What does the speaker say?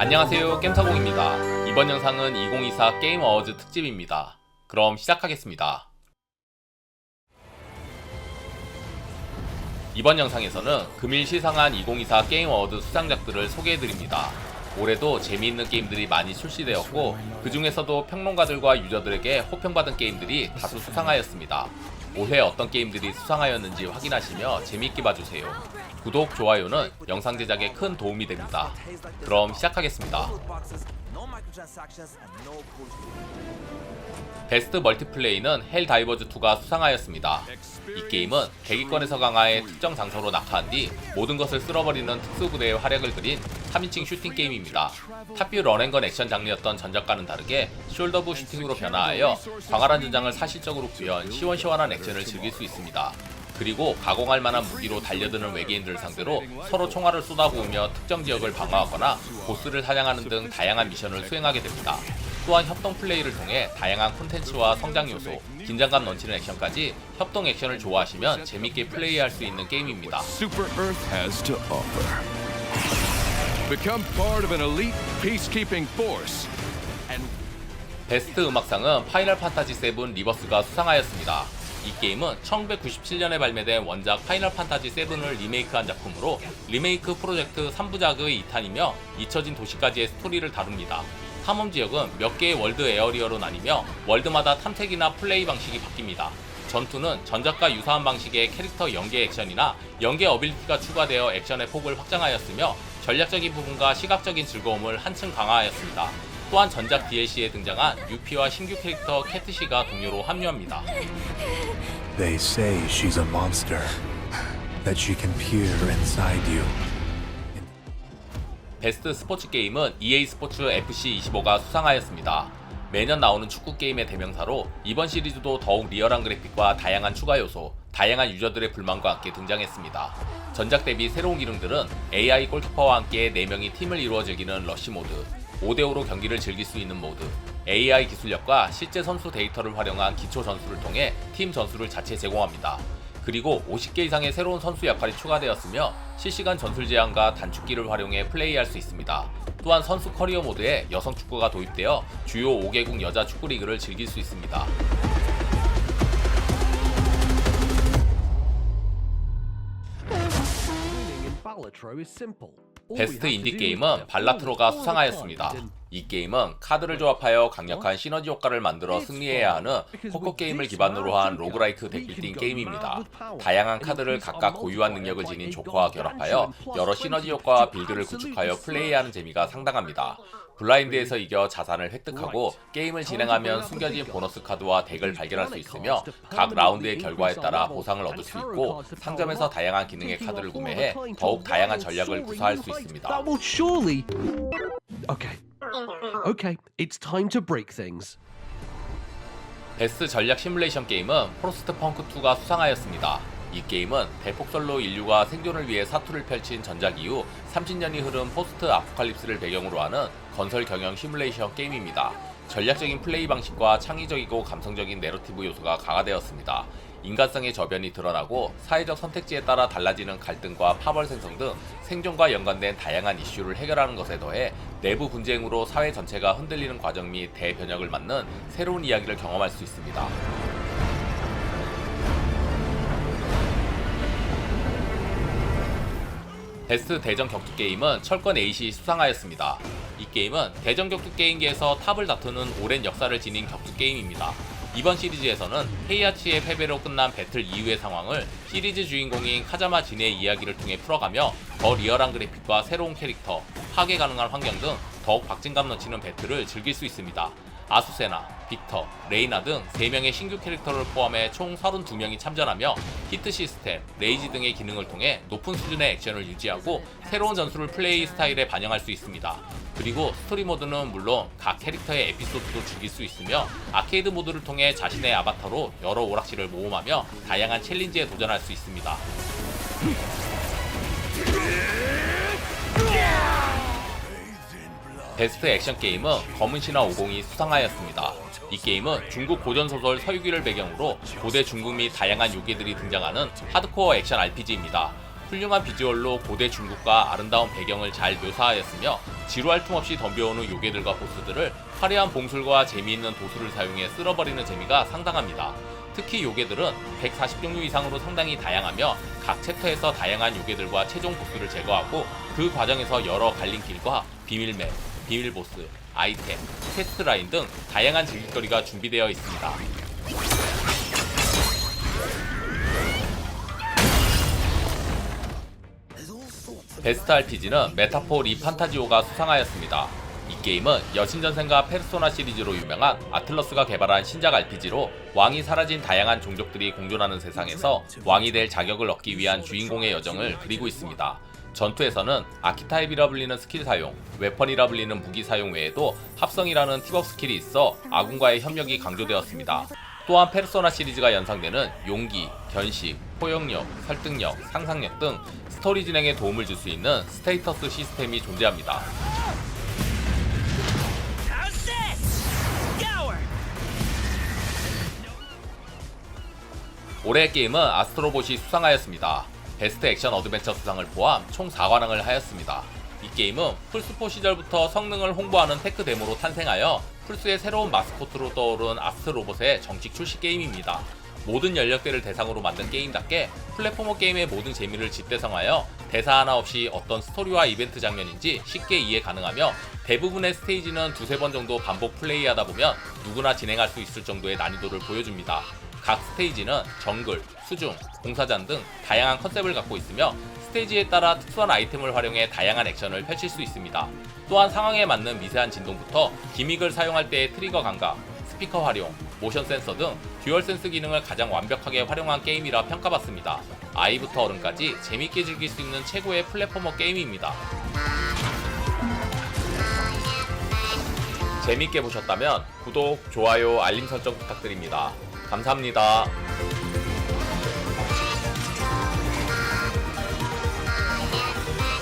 안녕하세요 겜타공입니다. 이번 영상은 2024 게임 어워즈 특집입니다. 그럼 시작하겠습니다. 이번 영상에서는 금일 시상한 2024 게임 어워드 수상작들을 소개해드립니다. 올해도 재미있는 게임들이 많이 출시되었고 그 중에서도 평론가들과 유저들에게 호평받은 게임들이 다수 수상하였습니다. 올해 어떤 게임들이 수상하였는지 확인하시며 재미있게 봐주세요. 구독, 좋아요는 영상 제작에 큰 도움이 됩니다. 그럼 시작하겠습니다. 베스트 멀티플레이는 헬다이버즈2가 수상하였습니다. 이 게임은 대기권에서 강화해 특정 장소로 낙하한 뒤 모든 것을 쓸어버리는 특수부대의 활약을 그린 3인칭 슈팅 게임입니다. 탑뷰 런앤건 액션 장르였던 전작과는 다르게 숄더부 슈팅으로 변화하여 광활한 전장을 사실적으로 구현 시원시원한 액션을 즐길 수 있습니다. 그리고 가공할 만한 무기로 달려드는 외계인들을 상대로 서로 총알을 쏟아부으며 특정 지역을 방어하거나 보스를 사냥하는 등 다양한 미션을 수행하게 됩니다. 또한 협동 플레이를 통해 다양한 콘텐츠와 성장 요소, 긴장감 넘치는 액션까지 협동 액션을 좋아하시면 재밌게 플레이할 수 있는 게임입니다. Become part of an elite peacekeeping force. 베스트 음악상은 파이널 판타지 7 리버스가 수상하였습니다. 이 게임은 1997년에 발매된 원작 파이널 판타지 7을 리메이크한 작품으로 리메이크 프로젝트 3부작의 2탄이며 잊혀진 도시까지의 스토리를 다룹니다. 탐험 지역은 몇 개의 월드 에어리어로 나뉘며 월드마다 탐색이나 플레이 방식이 바뀝니다. 전투는 전작과 유사한 방식의 캐릭터 연계 액션이나 연계 어빌리티가 추가되어 액션의 폭을 확장하였으며 전략적인 부분과 시각적인 즐거움을 한층 강화하였습니다. 또한 전작 DLC에 등장한 유피와 신규 캐릭터 캐트시가 동료로 합류합니다. They say she's a monster, that she can peer inside you. 베스트 스포츠 게임은 EA 스포츠 FC25가 수상하였습니다. 매년 나오는 축구 게임의 대명사로 이번 시리즈도 더욱 리얼한 그래픽과 다양한 추가 요소, 다양한 유저들의 불만과 함께 등장했습니다. 전작 대비 새로운 기능들은 AI 골키퍼와 함께 4명이 팀을 이루어 즐기는 러쉬 모드, 5대5로 경기를 즐길 수 있는 모드, AI 기술력과 실제 선수 데이터를 활용한 기초 전술을 통해 팀 전술을 자체 제공합니다. 그리고 50개 이상의 새로운 선수 역할이 추가되었으며 실시간 전술 제한과 단축키를 활용해 플레이할 수 있습니다. 또한 선수 커리어 모드에 여성 축구가 도입되어 주요 5개국 여자 축구 리그를 즐길 수 있습니다. 베스트 인디 게임은 발라트로가 수상하였습니다. 이 게임은 카드를 조합하여 강력한 시너지 효과를 만들어 승리해야 하는 코코 게임을 기반으로 한 로그라이크 덱빌딩 게임입니다. 다양한 카드를 각각 고유한 능력을 지닌 조커와 결합하여 여러 시너지 효과와 빌드를 구축하여 플레이하는 재미가 상당합니다. 블라인드에서 이겨 자산을 획득하고 게임을 진행하면 숨겨진 보너스 카드와 덱을 발견할 수 있으며 각 라운드의 결과에 따라 보상을 얻을 수 있고 상점에서 다양한 기능의 카드를 구매해 더욱 다양한 전략을 구사할 수 있습니다. Okay, it's time to break things. 베스트 전략 시뮬레이션 게임은 프로스트 펑크 2가 수상하였습니다. 이 게임은 대폭설로 인류가 생존을 위해 사투를 펼친 전작 이후 30년이 흐른 포스트 아포칼립스를 배경으로 하는 건설 경영 시뮬레이션 게임입니다. 전략적인 플레이 방식과 창의적이고 감성적인 내러티브 요소가 강화되었습니다. 인간성의 저변이 드러나고 사회적 선택지에 따라 달라지는 갈등과 파벌 생성 등 생존과 연관된 다양한 이슈를 해결하는 것에 더해 내부 분쟁으로 사회 전체가 흔들리는 과정 및 대변혁을 맞는 새로운 이야기를 경험할 수 있습니다. 베스트 대전 격투 게임은 철권 에잇이 수상하였습니다. 이 게임은 대전 격투 게임계에서 탑을 다투는 오랜 역사를 지닌 격투 게임입니다. 이번 시리즈에서는 헤이아치의 패배로 끝난 배틀 이후의 상황을 시리즈 주인공인 카자마 진의 이야기를 통해 풀어가며 더 리얼한 그래픽과 새로운 캐릭터, 파괴 가능한 환경 등 더욱 박진감 넘치는 배틀을 즐길 수 있습니다. 아수세나, 빅터, 레이나 등 3명의 신규 캐릭터를 포함해 총 32명이 참전하며 히트 시스템, 레이지 등의 기능을 통해 높은 수준의 액션을 유지하고 새로운 전술을 플레이 스타일에 반영할 수 있습니다. 그리고 스토리 모드는 물론 각 캐릭터의 에피소드도 즐길 수 있으며 아케이드 모드를 통해 자신의 아바타로 여러 오락실을 모험하며 다양한 챌린지에 도전할 수 있습니다. 베스트 액션 게임은 검은 신화 50이 수상하였습니다. 이 게임은 중국 고전 소설 서유기를 배경으로 고대 중국 및 다양한 요괴들이 등장하는 하드코어 액션 RPG입니다. 훌륭한 비주얼로 고대 중국과 아름다운 배경을 잘 묘사하였으며 지루할 틈 없이 덤벼오는 요괴들과 보스들을 화려한 봉술과 재미있는 도수를 사용해 쓸어버리는 재미가 상당합니다. 특히 요괴들은 140종류 이상으로 상당히 다양하며 각 챕터에서 다양한 요괴들과 최종 보스를 제거하고 그 과정에서 여러 갈림길과 비밀맵, 비밀보스, 아이템, 퀘스트 라인 등 다양한 즐길거리가 준비되어 있습니다. 베스트 RPG는 메타포 리 판타지오가 수상하였습니다. 이 게임은 여신전생과 페르소나 시리즈로 유명한 아틀러스가 개발한 신작 RPG로 왕이 사라진 다양한 종족들이 공존하는 세상에서 왕이 될 자격을 얻기 위한 주인공의 여정을 그리고 있습니다. 전투에서는 아키타입이라 불리는 스킬 사용, 웨펀이라 불리는 무기 사용 외에도 합성이라는 팁업 스킬이 있어 아군과의 협력이 강조되었습니다. 또한 페르소나 시리즈가 연상되는 용기, 견식, 포용력, 설득력, 상상력 등 스토리 진행에 도움을 줄 수 있는 스테이터스 시스템이 존재합니다. 올해의 게임은 아스트로봇이 수상하였습니다. 베스트 액션 어드벤처 수상을 포함 총 4관왕을 하였습니다. 이 게임은 플스4 시절부터 성능을 홍보하는 테크 데모로 탄생하여 플스의 새로운 마스코트로 떠오른 아스트 로봇의 정식 출시 게임입니다. 모든 연령대를 대상으로 만든 게임답게 플랫포머 게임의 모든 재미를 집대성하여 대사 하나 없이 어떤 스토리와 이벤트 장면인지 쉽게 이해 가능하며 대부분의 스테이지는 두세 번 정도 반복 플레이하다 보면 누구나 진행할 수 있을 정도의 난이도를 보여줍니다. 각 스테이지는 정글, 수중, 공사장 등 다양한 컨셉을 갖고 있으며 스테이지에 따라 특수한 아이템을 활용해 다양한 액션을 펼칠 수 있습니다. 또한 상황에 맞는 미세한 진동부터 기믹을 사용할 때의 트리거 감각, 스피커 활용, 모션 센서 등 듀얼 센스 기능을 가장 완벽하게 활용한 게임이라 평가받습니다. 아이부터 어른까지 재밌게 즐길 수 있는 최고의 플랫포머 게임입니다. 재밌게 보셨다면 구독, 좋아요, 알림 설정 부탁드립니다. 감사합니다.